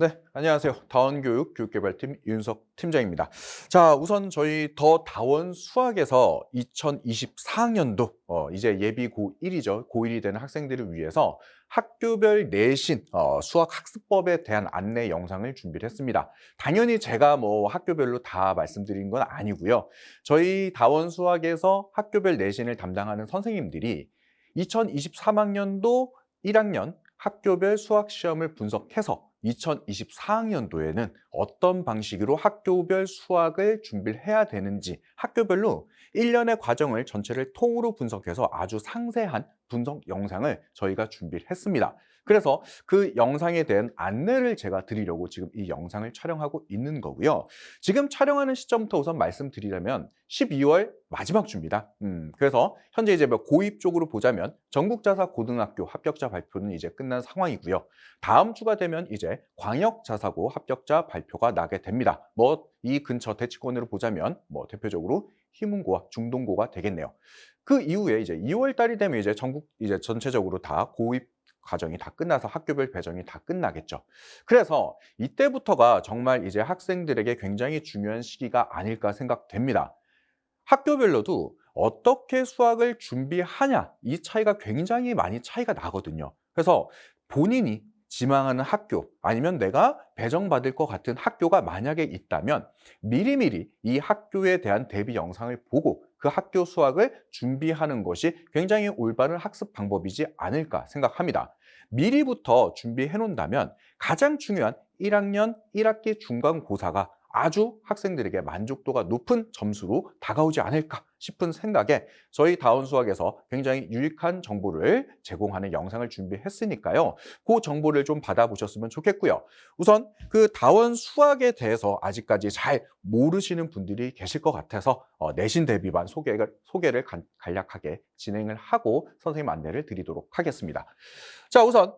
네, 안녕하세요. 다원교육 교육개발팀 윤석 팀장입니다. 자, 우선 저희 더 다원 수학에서 2024학년도 어, 이제 예비 고1이죠. 고1이 되는 학생들을 위해서 학교별 내신 어, 수학 학습법에 대한 안내 영상을 준비를 했습니다. 당연히 제가 뭐 학교별로 다 말씀드린 건 아니고요. 저희 다원 수학에서 학교별 내신을 담당하는 선생님들이 2023학년도 1학년 학교별 수학 시험을 분석해서 2024학년도에는 어떤 방식으로 학교별 수학을 준비를 해야 되는지 학교별로 1년의 과정을 전체를 통으로 분석해서 아주 상세한 분석 영상을 저희가 준비를 했습니다. 그래서 그 영상에 대한 안내를 제가 드리려고 지금 이 영상을 촬영하고 있는 거고요. 지금 촬영하는 시점부터 우선 말씀드리자면 12월 마지막 주입니다. 음, 그래서 현재 이제 뭐 고입 쪽으로 보자면 전국자사 고등학교 합격자 발표는 이제 끝난 상황이고요. 다음 주가 되면 이제 광역자사고 합격자 발표가 나게 됩니다. 뭐 이 근처 대치권으로 보자면 뭐 대표적으로 희문고와 중동고가 되겠네요. 그 이후에 이제 2월 달이 되면 이제 전국 이제 전체적으로 다 고입 과정이 다 끝나서 학교별 배정이 다 끝나겠죠. 그래서 이때부터가 정말 이제 학생들에게 굉장히 중요한 시기가 아닐까 생각됩니다. 학교별로도 어떻게 수학을 준비하냐 이 차이가 굉장히 많이 차이가 나거든요. 그래서 본인이 지망하는 학교 아니면 내가 배정받을 것 같은 학교가 만약에 있다면 미리미리 이 학교에 대한 대비 영상을 보고 그 학교 수학을 준비하는 것이 굉장히 올바른 학습 방법이지 않을까 생각합니다. 미리부터 준비해 놓는다면 가장 중요한 1학년 1학기 중간고사가 아주 학생들에게 만족도가 높은 점수로 다가오지 않을까 싶은 생각에 저희 다운 수학에서 굉장히 유익한 정보를 제공하는 영상을 준비했으니까요. 그 정보를 좀 받아보셨으면 좋겠고요. 우선 그 다원 수학에 대해서 아직까지 잘 모르시는 분들이 계실 것 같아서 어, 내신 대비반 소개를, 소개를 간, 간략하게 진행을 하고 선생님 안내를 드리도록 하겠습니다. 자, 우선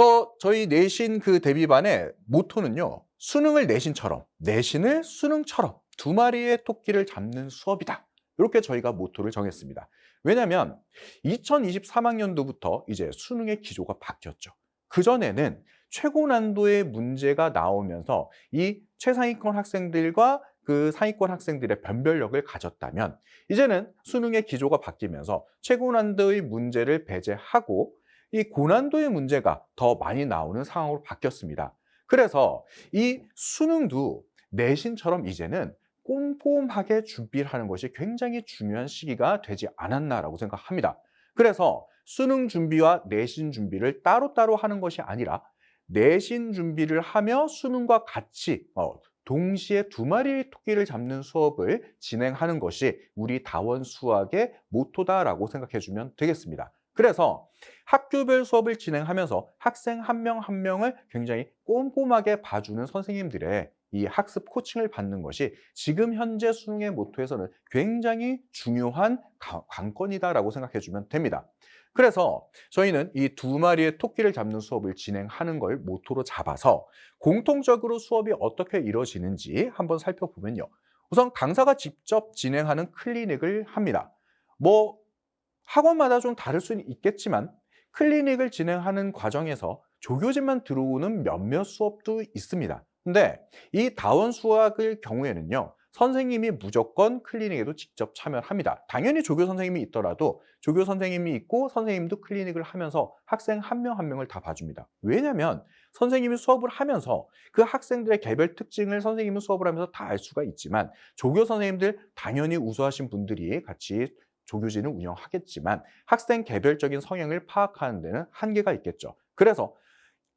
저 저희 내신 그 대비반의 모토는요. 수능을 내신처럼, 내신을 수능처럼 두 마리의 토끼를 잡는 수업이다. 이렇게 저희가 모토를 정했습니다. 왜냐하면 2023학년도부터 이제 수능의 기조가 바뀌었죠. 그전에는 최고 난도의 문제가 나오면서 이 최상위권 학생들과 그 상위권 학생들의 변별력을 가졌다면 이제는 수능의 기조가 바뀌면서 최고 난도의 문제를 배제하고 이 고난도의 문제가 더 많이 나오는 상황으로 바뀌었습니다. 그래서 이 수능도 내신처럼 이제는 꼼꼼하게 준비를 하는 것이 굉장히 중요한 시기가 되지 않았나라고 생각합니다. 그래서 수능 준비와 내신 준비를 따로따로 하는 것이 아니라 내신 준비를 하며 수능과 같이 어, 동시에 두 마리의 토끼를 잡는 수업을 진행하는 것이 우리 다원 수학의 모토다라고 생각해 주면 되겠습니다. 그래서 학교별 수업을 진행하면서 학생 한명한 명을 굉장히 꼼꼼하게 봐주는 선생님들의 이 학습 코칭을 받는 것이 지금 현재 수능의 모토에서는 굉장히 중요한 관건이다라고 생각해 주면 됩니다. 그래서 저희는 이 두 마리의 토끼를 잡는 수업을 진행하는 걸 모토로 잡아서 공통적으로 수업이 어떻게 이루어지는지 한번 살펴보면요. 우선 강사가 직접 진행하는 클리닉을 합니다. 뭐 학원마다 좀 다를 수는 있겠지만 클리닉을 진행하는 과정에서 조교진만 들어오는 몇몇 수업도 있습니다. 근데 이 다원 수학의 경우에는요. 선생님이 무조건 클리닉에도 직접 참여를 합니다. 당연히 조교 선생님이 있더라도 조교 선생님이 있고 선생님도 클리닉을 하면서 학생 한 명한 명을 다 봐줍니다. 왜냐하면 선생님이 수업을 하면서 그 학생들의 개별 특징을 선생님은 수업을 하면서 다 알 수가 있지만 조교 선생님들 당연히 우수하신 분들이 같이 조교진을 운영하겠지만 학생 개별적인 성향을 파악하는 데는 한계가 있겠죠. 그래서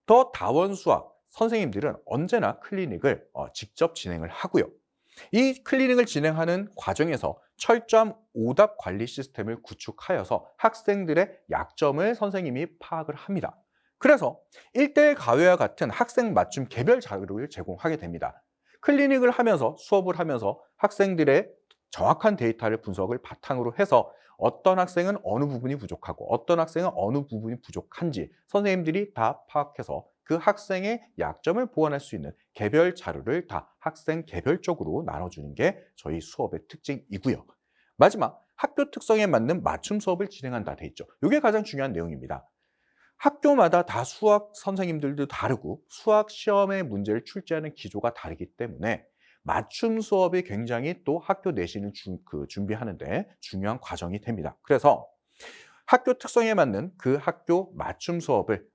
더 다원 수학 선생님들은 언제나 클리닉을 어, 직접 진행을 하고요. 이 클리닉을 진행하는 과정에서 철저한 오답 관리 시스템을 구축하여서 학생들의 약점을 선생님이 파악을 합니다. 그래서 1대1 가외와 같은 학생 맞춤 개별 자료를 제공하게 됩니다. 클리닉을 하면서 수업을 하면서 학생들의 정확한 데이터를 분석을 바탕으로 해서 어떤 학생은 어느 부분이 부족하고 어떤 학생은 어느 부분이 부족한지 선생님들이 다 파악해서 그 학생의 약점을 보완할 수 있는 개별 자료를 다 학생 개별적으로 나눠주는 게 저희 수업의 특징이고요. 마지막 학교 특성에 맞는 맞춤 수업을 진행한다 돼 있죠. 이게 가장 중요한 내용입니다. 학교마다 다 수학 선생님들도 다르고 수학 시험의 문제를 출제하는 기조가 다르기 때문에 맞춤 수업이 굉장히 또 학교 내신을 준- 그 준비하는데 중요한 과정이 됩니다. 그래서 학교 특성에 맞는 그 학교 맞춤 수업을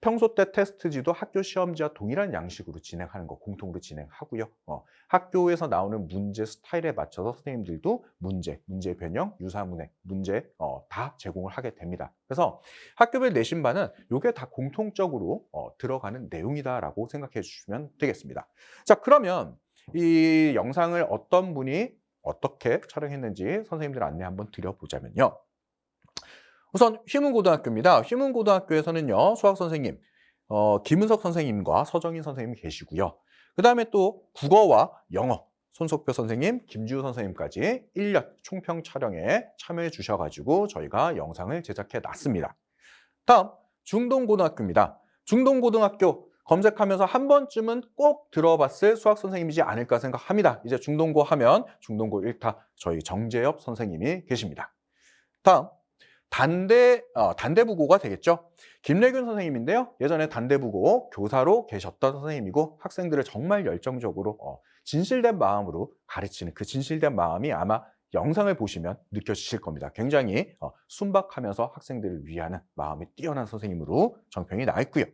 평소 때 테스트지도 학교 시험지와 동일한 양식으로 진행하는 거 공통으로 진행하고요. 어, 학교에서 나오는 문제 스타일에 맞춰서 선생님들도 문제, 문제 변형, 유사문해, 문제 어, 다 제공을 하게 됩니다. 그래서 학교별 내신반은 이게 다 공통적으로 어, 들어가는 내용이다라고 생각해 주시면 되겠습니다. 자, 그러면 이 영상을 어떤 분이 어떻게 촬영했는지 선생님들 안내 한번 드려보자면요. 우선 휘문고등학교입니다. 휘문고등학교에서는요, 수학 선생님, 어, 김은석 선생님과 서정인 선생님 계시고요. 그 다음에 또 국어와 영어, 손석표 선생님, 김지우 선생님까지 1년 총평 촬영에 참여해 주셔가지고 저희가 영상을 제작해 놨습니다. 다음, 중동고등학교입니다. 중동고등학교 검색하면서 한 번쯤은 꼭 들어봤을 수학 선생님이지 않을까 생각합니다. 이제 중동고 하면 중동고 1타 저희 정재엽 선생님이 계십니다. 다음, 단대, 어, 단대부고가 되겠죠. 김래균 선생님인데요. 예전에 단대부고 교사로 계셨던 선생님이고 학생들을 정말 열정적으로 어, 진실된 마음으로 가르치는 그 진실된 마음이 아마 영상을 보시면 느껴지실 겁니다. 굉장히 어, 순박하면서 학생들을 위하는 마음이 뛰어난 선생님으로 정평이 나 있고요.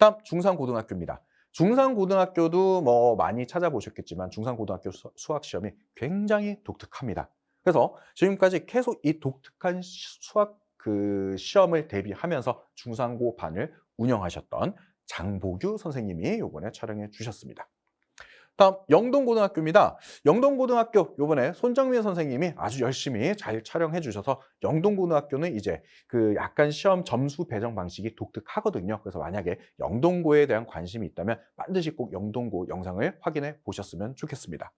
다음 중상고등학교입니다. 중상고등학교도 뭐 많이 찾아보셨겠지만 중상고등학교 수- 수학 시험이 굉장히 독특합니다. 그래서 지금까지 계속 이 독특한 시- 수학 그 시험을 대비하면서 중상고 반을 운영하셨던 장보규 선생님이 이번에 촬영해 주셨습니다. 다음 영동고등학교입니다. 영동고등학교 이번에 손정민 선생님이 아주 열심히 잘 촬영해 주셔서 영동고등학교는 이제 그 약간 시험 점수 배정 방식이 독특하거든요. 그래서 만약에 영동고에 대한 관심이 있다면 반드시 꼭 영동고 영상을 확인해 보셨으면 좋겠습니다.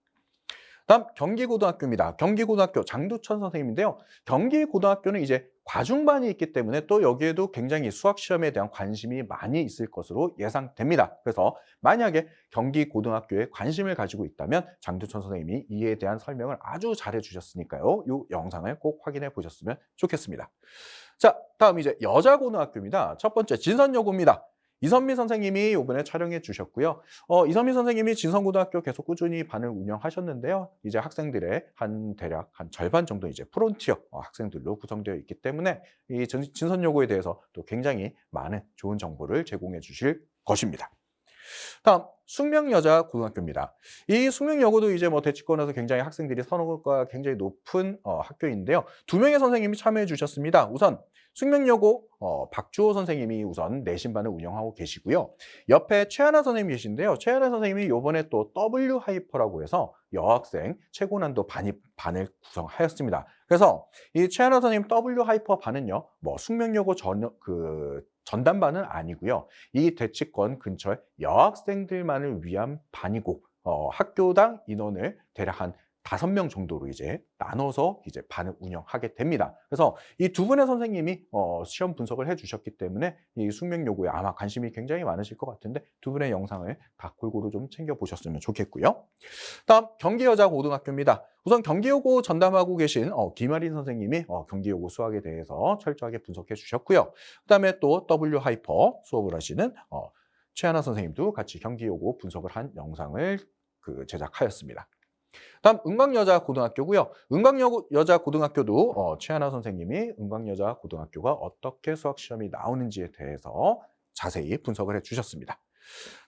다음 경기고등학교입니다. 경기고등학교 장두천 선생님인데요. 경기고등학교는 이제 과중반이 있기 때문에 또 여기에도 굉장히 수학 시험에 대한 관심이 많이 있을 것으로 예상됩니다. 그래서 만약에 경기 고등학교에 관심을 가지고 있다면 장두천 선생님이 이에 대한 설명을 아주 잘해 주셨으니까요. 이 영상을 꼭 확인해 보셨으면 좋겠습니다. 자, 다음 이제 여자 고등학교입니다. 첫 번째 진선여고입니다. 이선미 선생님이 이번에 촬영해 주셨고요. 어, 이선미 선생님이 진성고등학교 계속 꾸준히 반을 운영하셨는데요. 이제 학생들의 한 대략 한 절반 정도 이제 프론티어 어, 학생들로 구성되어 있기 때문에 이 진- 진선여고에 대해서 또 굉장히 많은 좋은 정보를 제공해 주실 것입니다. 다음 숙명여자 고등학교입니다. 이 숙명여고도 이제 뭐 대치권에서 굉장히 학생들이 선호가 굉장히 높은 어, 학교인데요. 두 명의 선생님이 참여해 주셨습니다. 우선 숙명여고 어, 박주호 선생님이 우선 내신반을 운영하고 계시고요. 옆에 최하나 선생님이 계신데요. 최하나 선생님이 이번에 또 W 하이퍼라고 해서 여학생 최고 난도 반이 반을 구성하였습니다. 그래서 이 최하나 선생님 W 하이퍼 반은요, 뭐 숙명여고 전, 그 전담반은 아니고요. 이 대치권 근처에 여학생들만을 위한 반이고 어, 학교당 인원을 대략 한 다섯 명 정도로 이제 나눠서 이제 반을 운영하게 됩니다. 그래서 이 두 분의 선생님이 어, 시험 분석을 해주셨기 때문에 이 숙명 요구에 아마 관심이 굉장히 많으실 것 같은데 두 분의 영상을 각 골고루 좀 챙겨 보셨으면 좋겠고요. 다음 경기 여자 고등학교입니다. 우선 경기여고 전담하고 계신 어, 김아린 선생님이 어, 경기여고 수학에 대해서 철저하게 분석해 주셨고요. 그다음에 또 W 하이퍼 수업을 하시는 어, 최하나 선생님도 같이 경기여고 분석을 한 영상을 그 제작하였습니다. 다음 은광여자 고등학교고요. 은광여자 고등학교도 어, 최하나 선생님이 은광여자 고등학교가 어떻게 수학 시험이 나오는지에 대해서 자세히 분석을 해주셨습니다.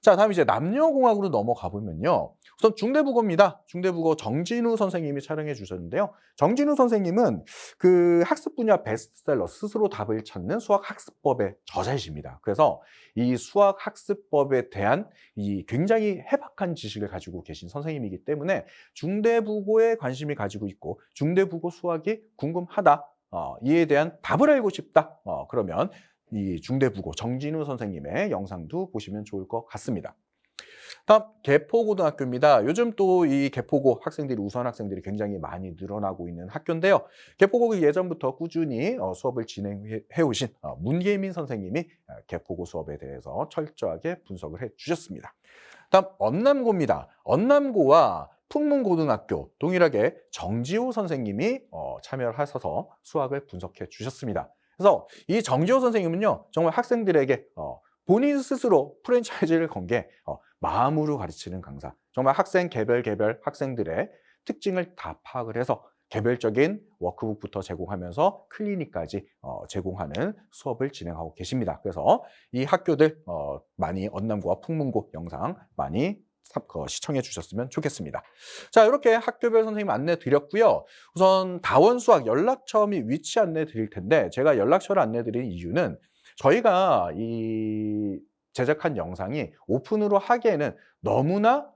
자, 다음 이제 남녀공학으로 넘어가 보면요. 우선 중대국어입니다. 중대국어 정진우 선생님이 촬영해 주셨는데요. 정진우 선생님은 그 학습 분야 베스트셀러 스스로 답을 찾는 수학 학습법의 저자이십니다. 그래서 이 수학 학습법에 대한 이 굉장히 해박한 지식을 가지고 계신 선생님이기 때문에 중대국어에 관심이 가지고 있고 중대국어 수학이 궁금하다. 어, 이에 대한 답을 알고 싶다. 어, 그러면 이 중대국어 정진우 선생님의 영상도 보시면 좋을 것 같습니다. 다음 개포고등학교입니다. 요즘 또 이 개포고 학생들이 우수한 학생들이 굉장히 많이 늘어나고 있는 학교인데요. 개포고 예전부터 꾸준히 어, 수업을 진행해 오신 어, 문계민 선생님이 어, 개포고 수업에 대해서 철저하게 분석을 해 주셨습니다. 다음 언남고입니다. 언남고와 풍문고등학교 동일하게 정지호 선생님이 어, 참여를 하셔서 수학을 분석해 주셨습니다. 그래서 이 정지호 선생님은요, 정말 학생들에게 어, 본인 스스로 프랜차이즈를 건 게 어, 마음으로 가르치는 강사. 정말 학생 개별 개별 학생들의 특징을 다 파악을 해서 개별적인 워크북부터 제공하면서 클리닉까지 어, 제공하는 수업을 진행하고 계십니다. 그래서 이 학교들 어, 많이 언남구와 풍문고 영상 많이 시청해 주셨으면 좋겠습니다. 자, 이렇게 학교별 선생님 안내 드렸고요. 우선 다원 수학 연락처 및 위치 안내 드릴 텐데 제가 연락처를 안내 드린 이유는 저희가 이 제작한 영상이 오픈으로 하기에는 너무나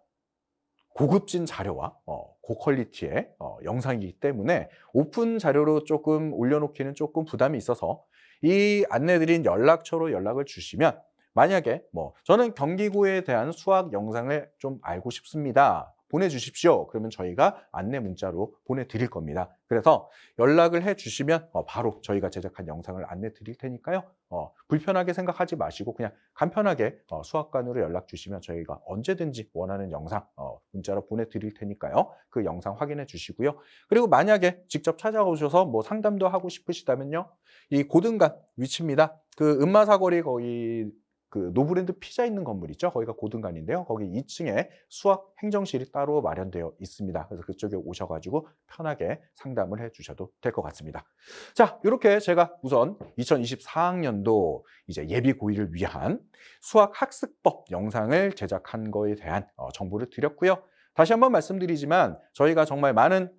고급진 자료와 어, 고퀄리티의 어, 영상이기 때문에 오픈 자료로 조금 올려놓기는 조금 부담이 있어서 이 안내드린 연락처로 연락을 주시면 만약에 뭐 저는 경기고에 대한 수학 영상을 좀 알고 싶습니다. 보내주십시오. 그러면 저희가 안내 문자로 보내드릴 겁니다. 그래서 연락을 해주시면 어, 바로 저희가 제작한 영상을 안내 드릴 테니까요. 어, 불편하게 생각하지 마시고 그냥 간편하게 어, 수학관으로 연락 주시면 저희가 언제든지 원하는 영상 어, 문자로 보내드릴 테니까요. 그 영상 확인해 주시고요. 그리고 만약에 직접 찾아오셔서 뭐 상담도 하고 싶으시다면요. 이 고등간 위치입니다. 그 음마사거리 거기 그 노브랜드 피자 있는 건물 있죠? 거기가 고등간인데요. 거기 2층에 수학 행정실이 따로 마련되어 있습니다. 그래서 그쪽에 오셔가지고 편하게 상담을 해주셔도 될 것 같습니다. 자, 이렇게 제가 우선 2024학년도 이제 예비 고의를 위한 수학 학습법 영상을 제작한 거에 대한 어, 정보를 드렸고요. 다시 한번 말씀드리지만 저희가 정말 많은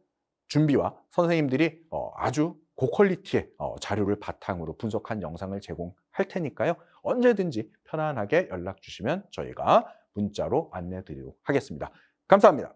준비와 선생님들이 어, 아주 그 고퀄리티의 어, 자료를 바탕으로 분석한 영상을 제공할 테니까요. 언제든지 편안하게 연락 주시면 저희가 문자로 안내 드리도록 하겠습니다. 감사합니다.